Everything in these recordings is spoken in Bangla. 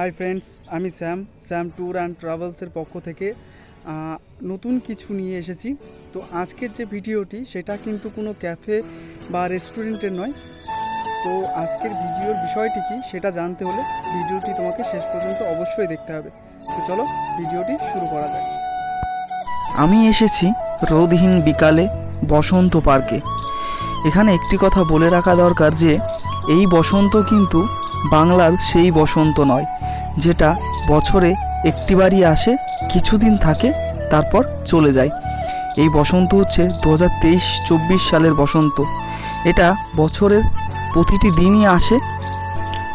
হাই ফ্রেন্ডস আমি স্যাম স্যাম ট্যুর অ্যান্ড ট্রাভেলসের পক্ষ থেকে নতুন কিছু নিয়ে এসেছি। তো আজকের যে ভিডিওটি, সেটা কিন্তু কোনো ক্যাফে বা রেস্টুরেন্টের নয়। তো আজকের ভিডিওর বিষয়টি কি, সেটা জানতে হলে ভিডিওটি তোমাকে শেষ পর্যন্ত অবশ্যই দেখতে হবে। তো চলো, ভিডিওটি শুরু করা যাক। আমি এসেছি রোদহীন বিকালে বসন্ত পার্কে। এখানে একটি কথা বলে রাখা দরকার যে, এই বসন্ত কিন্তু বাংলার সেই বসন্ত নয়, যেটা বছরে একটিবারই আসে, কিছুদিন থাকে, তারপর চলে যায়। এই বসন্ত হচ্ছে দু হাজার তেইশ চব্বিশ সালের বসন্ত। এটা বছরের প্রতিটি দিনই আসে,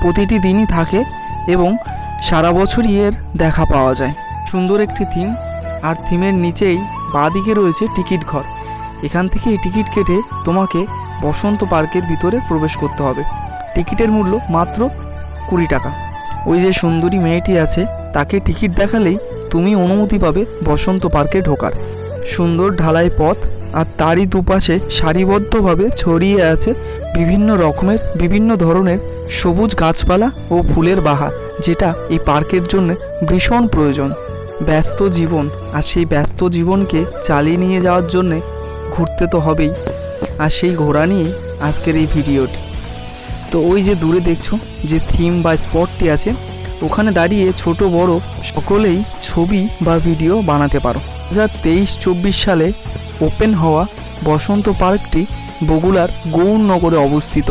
প্রতিটি দিনই থাকে এবং সারা বছরই এর দেখা পাওয়া যায়। সুন্দর একটি থিম, আর থিমের নিচেই বাঁদিকে রয়েছে টিকিট ঘর। এখান থেকে এই টিকিট কেটে তোমাকে বসন্ত পার্কের ভিতরে প্রবেশ করতে হবে। টিকিটের মূল্য মাত্র কুড়ি টাকা। ওই যে সুন্দরী মেয়েটি আছে, তাকে টিকিট দেখালেই তুমি অনুমতি পাবে বসন্ত পার্কে ঢোকার। সুন্দর ঢালাই পথ আর তারই দুপাশে সারিবদ্ধভাবে ছড়িয়ে আছে বিভিন্ন রকমের, বিভিন্ন ধরনের সবুজ গাছপালা ও ফুলের বাহার, যেটা এই পার্কের জন্য ভীষণ প্রয়োজন। ব্যস্ত জীবন আর সেই ব্যস্ত জীবনকে চালিয়ে নিয়ে যাওয়ার জন্যে ঘুরতে তো হবেই। আর সেই ঘোরা নিয়েই আজকের এই ভিডিওটি। তো ওই যে দূরে দেখছ যে থিম বা স্পটটি আছে, ওখানে দাঁড়িয়ে ছোট বড় সকলেই ছবি বা ভিডিও বানাতে পারো। দু হাজার তেইশ চব্বিশ সালে ওপেন হওয়া বসন্ত পার্কটি বগুড়ার গৌরনগরে অবস্থিত।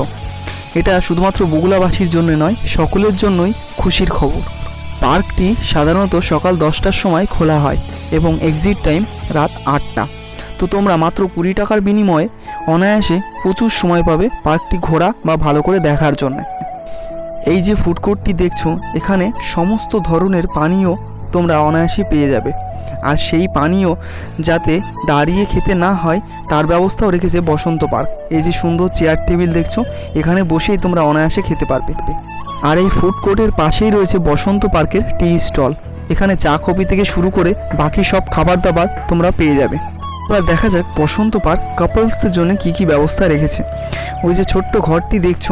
এটা শুধুমাত্র বগুলাবাসীর জন্য নয়, সকলের জন্যই খুশির খবর। পার্কটি সাধারণত সকাল দশটার সময় খোলা হয় এবং এক্সিট টাইম রাত আটটা। তো তোমরা মাত্র কুড়ি টাকার বিনিময়ে অনায়াসে প্রচুর সময় পাবে পার্কটি ঘোরা বা ভালো করে দেখার জন্য। এই যে ফুড কোর্টটি দেখছ, এখানে সমস্ত ধরনের পানীয় তোমরা অনায়াসে পেয়ে যাবে। আর সেই পানীয় যাতে দাঁড়িয়ে খেতে না হয়, তার ব্যবস্থাও রেখেছে বসন্ত পার্ক। এই যে সুন্দর চেয়ার টেবিল দেখছ, এখানে বসেই তোমরা অনায়াসে খেতে পারবে। আর এই ফুড কোর্টের পাশেই রয়েছে বসন্ত পার্কের টি স্টল এখানে চা কফি থেকে শুরু করে বাকি সব খাবার দাবার তোমরা পেয়ে যাবে। এবার দেখা যাক বসন্ত পার্ক কাপলসদের জন্য কি কি ব্যবস্থা রেখেছে। ওই যে ছোট্ট ঘরটি দেখছ,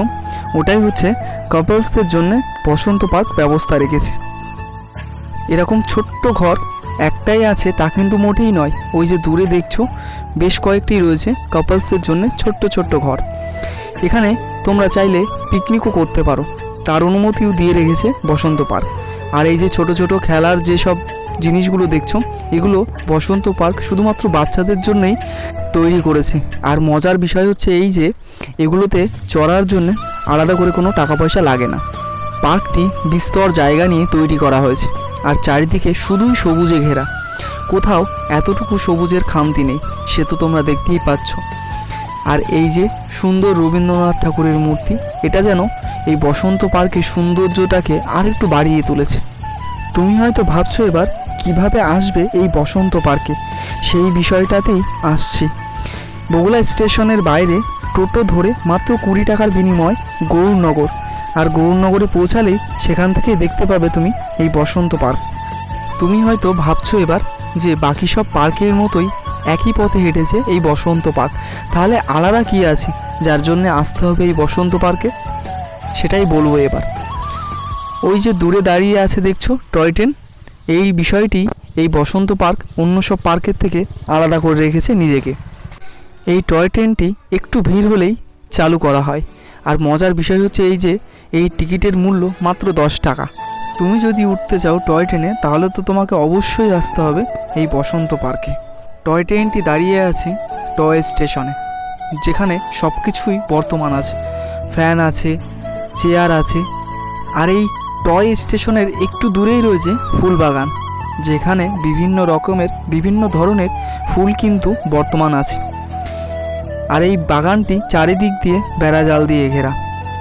ওটাই হচ্ছে কাপলসদের জন্য বসন্ত পার্ক ব্যবস্থা রেখেছে। এরকম ছোট্ট ঘর একটাই আছে, তা কিন্তু মোটেই নয়। ওই যে দূরে দেখছ, বেশ কয়েকটি রয়েছে কাপলসদের জন্য ছোট্ট ছোট্ট ঘর। এখানে তোমরা চাইলে পিকনিকও করতে পারো। তার অনুমতিও দিয়ে রেখেছে বসন্ত পার্ক। আর এই যে ছোট ছোট খেলার যে সব জিনিসগুলো দেখছ, এগুলো বসন্ত পার্ক শুধুমাত্র বাচ্চাদের জন্যই তৈরি করেছে। আর মজার বিষয় হচ্ছে এই যে, এগুলোতে চড়ার জন্য আলাদা করে কোনো টাকা পয়সা লাগে না। পার্কটি বিস্তর জায়গা নিয়ে তৈরি করা হয়েছে, আর চারিদিকে শুধুই সবুজে ঘেরা। কোথাও এতটুকু সবুজের খামতি নেই, সে তো তোমরা দেখতেই পাচ্ছ। আর এই যে সুন্দর রবীন্দ্রনাথ ঠাকুরের মূর্তি, এটা যেন এই বসন্ত পার্কের সৌন্দর্যটাকে আর একটু বাড়িয়ে তুলেছে। তুমি হয়তো ভাবছ এবার কীভাবে আসবে এই বসন্ত পার্কে? সেই বিষয়টাতেই আসছি। বগুলা স্টেশনের বাইরে টোটো ধরে মাত্র কুড়ি টাকার বিনিময় গৌরনগর। আর গৌরনগরে পৌঁছালেই সেখান থেকে দেখতে পাবে তুমি এই বসন্ত পার্ক। তুমি হয়তো ভাবছ এবার যে বাকি সব পার্কের মতোই একই পথে হেঁটেছে এই বসন্ত পার্ক। তাহলে আলাদা কি আছে যার জন্য আসতে হবে এই বসন্ত পার্কে? সেটাই বলব এবার। ওই যে দূরে দাঁড়িয়ে আছে দেখছ, টয় ট্রেন? এই বিষয়টি এই বসন্ত পার্ক অন্য সব পার্কের থেকে আলাদা করে রেখেছে নিজেকে। এই টয় ট্রেনটি একটু ভিড় হলেই চালু করা হয়। আর মজার বিষয় হচ্ছে এই যে, এই টিকিটের মূল্য মাত্র দশ টাকা। তুমি যদি উঠতে চাও টয় ট্রেনে, তাহলে তো তোমাকে অবশ্যই আসতে হবে এই বসন্ত পার্কে। টয় ট্রেনটি দাঁড়িয়ে আছে টয় স্টেশনে, যেখানে সব কিছুই বর্তমান আছে। ফ্যান আছে, চেয়ার আছে, আর এই টয় স্টেশনের একটু দূরেই রয়েছে ফুল বাগান যেখানে বিভিন্ন রকমের, বিভিন্ন ধরনের ফুল কিন্তু বর্তমান আছে। আর এই বাগানটি চারিদিক দিয়ে বেড়া জাল দিয়ে ঘেরা।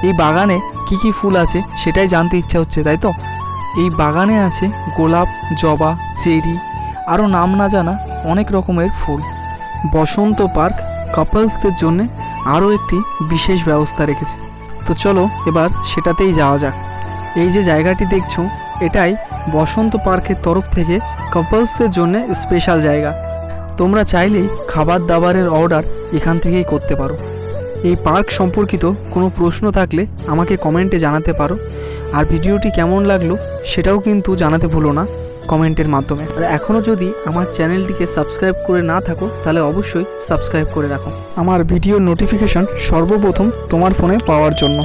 এই বাগানে কি কি ফুল আছে সেটাই জানতে ইচ্ছা হচ্ছে, তাই তো? এই বাগানে আছে গোলাপ, জবা, চেরি, আরও নাম না জানা অনেক রকমের ফুল। বসন্ত পার্ক কাপলসদের জন্য আরও একটি বিশেষ ব্যবস্থা রেখেছে। তো চলো এবার সেটাতেই যাওয়া যাক। এই যে জায়গাটি দেখছ, এটাই বসন্ত পার্কের তরফ থেকে কাপলসদের জন্য স্পেশাল জায়গা। তোমরা চাইলেই খাবার দাবারের অর্ডার এখান থেকেই করতে পারো। এই পার্ক সম্পর্কিত কোনো প্রশ্ন থাকলে আমাকে কমেন্টে জানাতে পারো। আর ভিডিওটি কেমন লাগল সেটাও কিন্তু জানাতে ভুলো না কমেন্টের মাধ্যমে। আর এখনও যদি আমার চ্যানেলটিকে সাবস্ক্রাইব করে না থাকো, তাহলে অবশ্যই সাবস্ক্রাইব করে রাখো। আমার ভিডিও নোটিফিকেশন সর্বপ্রথম তোমার ফোনে পাওয়ার জন্য।